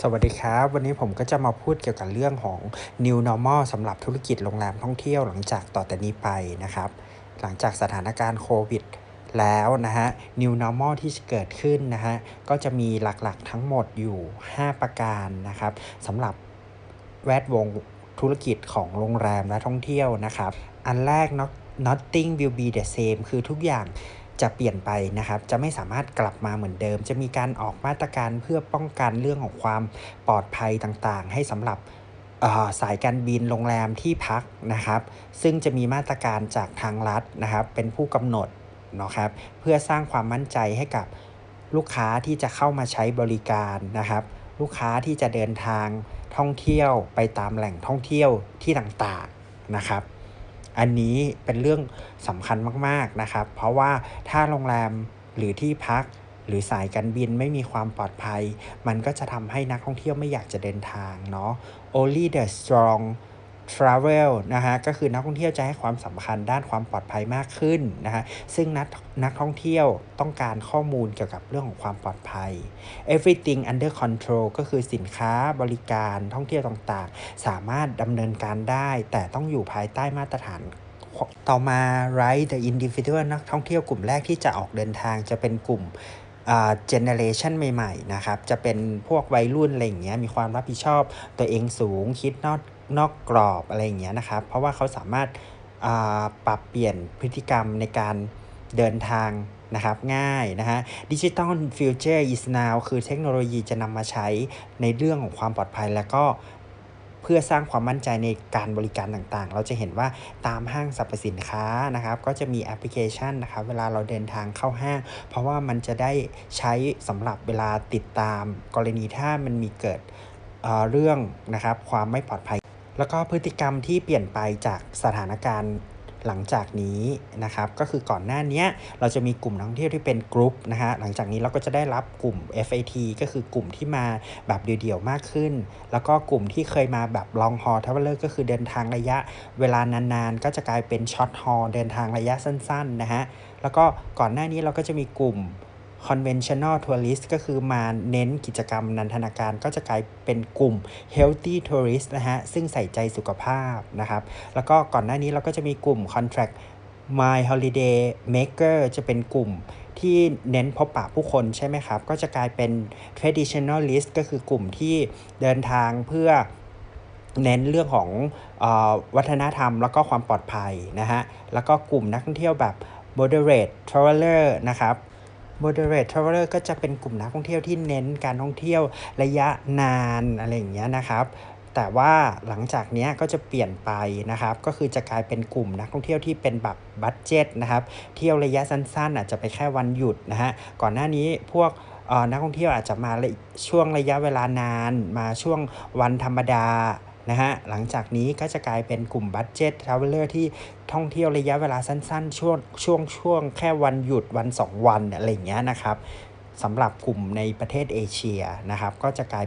สวัสดีครับ วันนี้ผมก็จะมาพูดเกี่ยวกับเรื่องของ New Normal สำหรับธุรกิจโรงแรมท่องเที่ยวหลังจากต่อแต่นี้ไปนะครับ หลังจากสถานการณ์โควิดแล้วนะฮะ New Normal ที่จะเกิดขึ้นนะฮะ ก็จะมีหลักๆทั้งหมดอยู่ 5 ประการนะครับสำหรับแวดวงธุรกิจของโรงแรมและท่องเที่ยวนะครับ อันแรก not nothing will be the same คือทุกอย่าง จะเปลี่ยนไปนะครับ จะไม่สามารถกลับมาเหมือนเดิม จะมีการออกมาตรการเพื่อป้องกันเรื่องของความปลอดภัยต่างๆ ให้สำหรับสายการบินโรงแรมที่พักนะครับ ซึ่งจะมีมาตรการจากทางรัฐนะครับ เป็นผู้กำหนดนะครับ เพื่อสร้างความมั่นใจให้กับลูกค้าที่จะเข้ามาใช้บริการนะครับ ลูกค้าที่จะเดินทางท่องเที่ยวไปตามแหล่งท่องเที่ยวที่ต่างๆนะครับ อันนี้เป็นเรื่องสำคัญมากๆนะครับ เพราะว่าถ้าโรงแรมหรือที่พักหรือสายการบินไม่มีความปลอดภัย มันก็จะทำให้นักท่องเที่ยวไม่อยากจะเดินทางเนาะ only the strong travel นะฮะก็คือนักท่องเที่ยวจะให้ความสำคัญด้านความปลอดภัยมากขึ้นนะฮะซึ่งนักนักท่องเที่ยวต้องการข้อมูลเกี่ยวกับเรื่องของความปลอดภัย everything under control ก็คือสินค้าบริการท่องเที่ยวต่างๆ สามารถดำเนินการได้ แต่ต้องอยู่ภายใต้มาตรฐานต่อมา right the individual นักท่องเที่ยวกลุ่มแรกที่จะออกเดินทางจะเป็นกลุ่มเจเนเรชันใหม่ ๆ นะครับ จะเป็นพวกวัยรุ่นอะไรอย่างเงี้ย มีความรับผิดชอบตัวเองสูง คิดนอกนอกกรอบอะไรอย่างเงี้ยนะครับ เพราะว่าเขาสามารถปรับเปลี่ยนพฤติกรรมในการเดินทางนะครับง่ายนะฮะดิจิตอลฟิวเจอร์ is now คือเทคโนโลยีจะนำมาใช้ในเรื่องของความปลอดภัย แล้วก็เพื่อสร้างความมั่นใจในการบริการต่างๆ เราจะเห็นว่าตามห้างสรรพสินค้านะครับ ก็จะมีแอปพลิเคชันนะครับ เวลาเราเดินทางเข้าห้าง เพราะว่ามันจะได้ใช้สำหรับเวลาติดตามกรณีถ้ามันมีเกิดเเรื่องนะครับความไม่ปลอดภัย แล้วก็พฤติกรรมที่เปลี่ยนไปจากสถานการณ์หลังจากนี้นะครับ ก็คือก่อนหน้านี้เราจะมีกลุ่มนักท่องเที่ยวที่เป็นกรุ๊ปนะฮะหลังจากนี้เราก็จะได้รับกลุ่ม FAT ก็คือกลุ่มที่มาแบบเดี่ยวๆมากขึ้น แล้วก็กลุ่มที่เคยมาแบบ long haul traveler ก็คือเดินทางระยะเวลานานๆ ก็จะกลายเป็น short haul เดินทางระยะสั้นๆนะฮะแล้วก็ก่อนหน้านี้เราก็จะมีกลุ่ม conventional tourist ก็คือมาเน้นกิจกรรมนันทนาการก็จะกลายเป็นกลุ่ม healthy tourist นะฮะ ซึ่งใส่ใจสุขภาพนะครับ แล้วก็ก่อนหน้านี้เราก็จะมีกลุ่ม contract my holiday maker จะเป็นกลุ่มที่เน้นพบปะผู้คนใช่ไหมครับ ก็จะกลายเป็น traditionalist ก็คือกลุ่มที่เดินทางเพื่อเน้นเรื่องของอวัฒนธรรมแล้วก็ความปลอดภัยนะฮะ แล้วก็กลุ่มนักท่องเที่ยวแบบ moderate traveler นะครับ moderate traveler ก็จะเป็นกลุ่มนักท่องเที่ยวที่เน้นการท่องเที่ยวระยะนานอะไรอย่างเงี้ยนะครับแต่ว่าหลังจากนี้ก็จะเปลี่ยนไปนะครับ ก็คือจะกลายเป็นกลุ่มนักท่องเที่ยวที่เป็นแบบบัตเจ็ตนะครับ เที่ยวระยะสั้นๆ อาจจะไปแค่วันหยุดนะฮะ ก่อนหน้านี้พวกนักท่องเที่ยวอาจจะมาช่วงระยะเวลานาน มาช่วงวันธรรมดา นะฮะหลังจากนี้ก็จะกลายเป็นกลุ่มบัตเจ็ตทราเวลเลอร์ที่ท่องเที่ยวระยะเวลาสั้น ๆ ช่วงช่วงช่วงแค่วันหยุดวัน 2 วันอะไรอย่างเงี้ยนะครับสำหรับกลุ่มในประเทศเอเชียนะครับก็จะกลาย